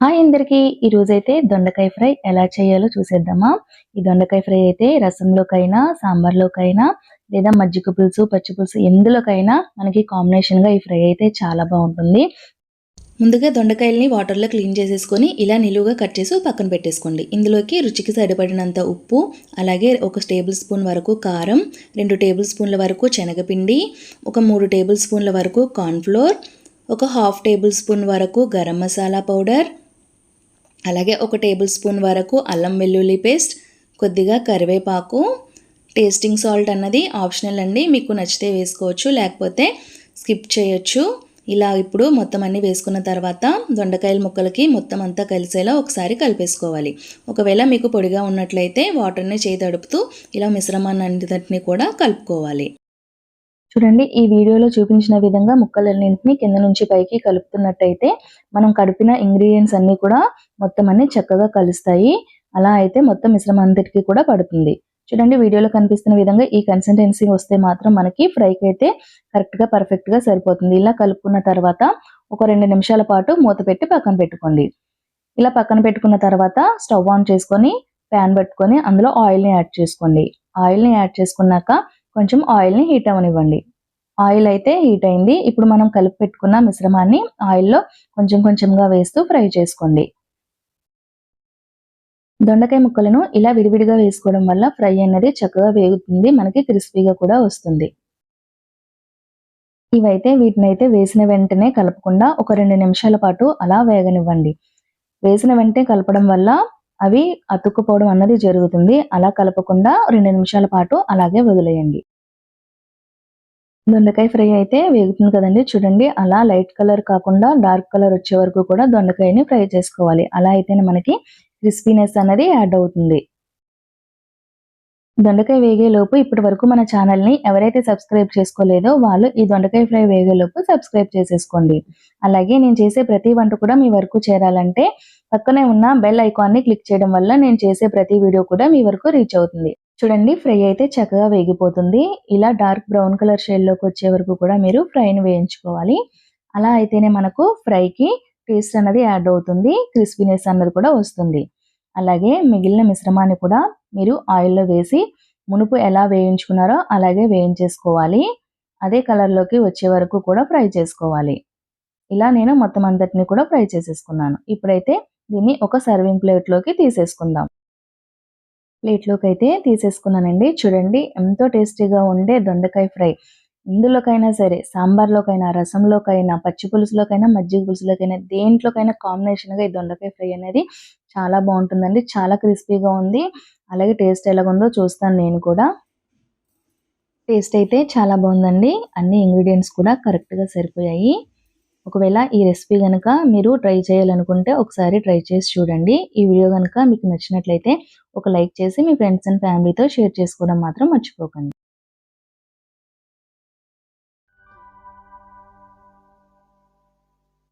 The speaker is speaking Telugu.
హాయ్ అందరికీ. ఈరోజైతే దొండకాయ ఫ్రై ఎలా చేయాలో చూసేద్దామా. ఈ దొండకాయ ఫ్రై అయితే రసంలోకైనా సాంబార్లోకైనా లేదా మజ్జిగ పులుసు పచ్చి పులుసు ఎందులోకైనా మనకి కాంబినేషన్గా ఈ ఫ్రై అయితే చాలా బాగుంటుంది. ముందుగా దొండకాయల్ని వాటర్లో క్లీన్ చేసేసుకొని ఇలా నిలువుగా కట్ చేసి పక్కన పెట్టేసుకోండి. ఇందులోకి రుచికి సరిపడినంత ఉప్పు అలాగే ఒక టేబుల్ స్పూన్ వరకు కారం రెండు టేబుల్ స్పూన్ల వరకు శనగపిండి ఒక మూడు టేబుల్ స్పూన్ల వరకు కార్న్ఫ్లోర్ ఒక హాఫ్ టేబుల్ స్పూన్ వరకు గరం మసాలా పౌడర్ అలాగే ఒక టేబుల్ స్పూన్ వరకు అల్లం వెల్లుల్లి పేస్ట్ కొద్దిగా కరివేపాకు టేస్టింగ్ సాల్ట్ అన్నది ఆప్షనల్ అండి. మీకు నచ్చితే వేసుకోవచ్చు లేకపోతే స్కిప్ చేయొచ్చు. ఇలా ఇప్పుడు మొత్తం అన్నీ వేసుకున్న తర్వాత దొండకాయల ముక్కలకి మొత్తం అంతా కలిసేలా ఒకసారి కలిపేసుకోవాలి. ఒకవేళ మీకు పొడిగా ఉన్నట్లయితే వాటర్ని చేయి తడుపుతూ ఇలా మిశ్రమాన్ని అంతటిని కూడా కలుపుకోవాలి. చూడండి ఈ వీడియోలో చూపించిన విధంగా ముక్కలన్నింటినీ కింద నుంచి పైకి కలుపుతున్నట్టయితే మనం కడిపిన ఇంగ్రీడియంట్స్ అన్నీ కూడా మొత్తం అన్ని చక్కగా కలుస్తాయి. అలా అయితే మొత్తం మిశ్రమం అంతటికీ కూడా పడుతుంది. చూడండి వీడియోలో కనిపిస్తున్న విధంగా ఈ కన్సిస్టెన్సీ వస్తే మాత్రం మనకి ఫ్రైకి అయితే కరెక్ట్గా పర్ఫెక్ట్గా సరిపోతుంది. ఇలా కలుపుకున్న తర్వాత ఒక రెండు నిమిషాల పాటు మూత పెట్టి పక్కన పెట్టుకోండి. ఇలా పక్కన పెట్టుకున్న తర్వాత స్టవ్ ఆన్ చేసుకొని ప్యాన్ పెట్టుకొని అందులో ఆయిల్ని యాడ్ చేసుకోండి. ఆయిల్ని యాడ్ చేసుకున్నాక కొంచెం ఆయిల్ని హీట్ అవనివ్వండి ఆయిల్ అయితే హీట్ అయింది. ఇప్పుడు మనం కలిపి పెట్టుకున్న మిశ్రమాన్ని ఆయిల్లో కొంచెం కొంచెంగా వేస్తూ ఫ్రై చేసుకోండి. దొండకాయ ముక్కలను ఇలా విడివిడిగా వేసుకోవడం వల్ల ఫ్రై అనేది చక్కగా వేగుతుంది. మనకి క్రిస్పీగా కూడా వస్తుంది. ఇవైతే వీటిని అయితే వేసిన వెంటనే కలపకుండా ఒక రెండు నిమిషాల పాటు అలా వేగనివ్వండి. వేసిన వెంటనే కలపడం వల్ల అవి అతుక్కుపోవడం అన్నది జరుగుతుంది. అలా కలపకుండా రెండు నిమిషాల పాటు అలాగే వదిలేయండి. దొండకాయ ఫ్రై అయితే వేగుతుంది కదండి. చూడండి అలా లైట్ కలర్ కాకుండా డార్క్ కలర్ వచ్చే వరకు కూడా దొండకాయని ఫ్రై చేసుకోవాలి. అలా అయితేనే మనకి క్రిస్పీనెస్ అనేది యాడ్ అవుతుంది. దొండకాయ వేగేలోపు ఇప్పటి వరకు మన ఛానల్ని ఎవరైతే సబ్స్క్రైబ్ చేసుకోలేదో వాళ్ళు ఈ దొండకాయ ఫ్రై వేగేలోపు సబ్స్క్రైబ్ చేసేసుకోండి. అలాగే నేను చేసే ప్రతి వంట కూడా మీ వరకు చేరాలంటే పక్కనే ఉన్న బెల్ ఐకాన్ని క్లిక్ చేయడం వల్ల నేను చేసే ప్రతి వీడియో కూడా మీ వరకు రీచ్ అవుతుంది. చూడండి ఫ్రై అయితే చక్కగా వేగిపోతుంది. ఇలా డార్క్ బ్రౌన్ కలర్ షేడ్లోకి వచ్చే వరకు కూడా మీరు ఫ్రైని వేయించుకోవాలి. అలా అయితేనే మనకు ఫ్రైకి టేస్ట్ అనేది యాడ్ అవుతుంది క్రిస్పీనెస్ అన్నది కూడా వస్తుంది. అలాగే మిగిలిన మిశ్రమాన్ని కూడా మీరు ఆయిల్లో వేసి మునుపు ఎలా వేయించుకున్నారో అలాగే వేయించేసుకోవాలి. అదే కలర్లోకి వచ్చే వరకు కూడా ఫ్రై చేసుకోవాలి. ఇలా నేను మొత్తం అంతటిని కూడా ఫ్రై చేసేసుకున్నాను. ఇప్పుడైతే దీన్ని ఒక సర్వింగ్ ప్లేట్లోకి తీసేసుకుందాం. ప్లేట్లోకి అయితే తీసేసుకున్నానండి. చూడండి ఎంతో టేస్టీగా ఉండే దొండకాయ ఫ్రై. ఇందులోకైనా సరే సాంబార్లోకైనా రసంలోకైనా పచ్చి పులుసులోకైనా మజ్జిగ పులుసులోకైనా దేంట్లోకైనా కాంబినేషన్గా ఈ దొండకాయ ఫ్రై అనేది చాలా బాగుంటుందండి. చాలా క్రిస్పీగా ఉంది. అలాగే టేస్ట్ ఎలాగుందో చూస్తాను నేను కూడా. టేస్ట్ అయితే చాలా బాగుందండి. అన్ని ఇంగ్రీడియంట్స్ కూడా కరెక్ట్గా సరిపోయాయి. ఒకవేళ ఈ రెసిపీ కనుక మీరు ట్రై చేయాలనుకుంటే ఒకసారి ట్రై చేసి చూడండి. ఈ వీడియో కనుక మీకు నచ్చినట్లయితే ఒక లైక్ చేసి మీ ఫ్రెండ్స్ అండ్ ఫ్యామిలీతో షేర్ చేసుకోవడం మాత్రం మర్చిపోకండి.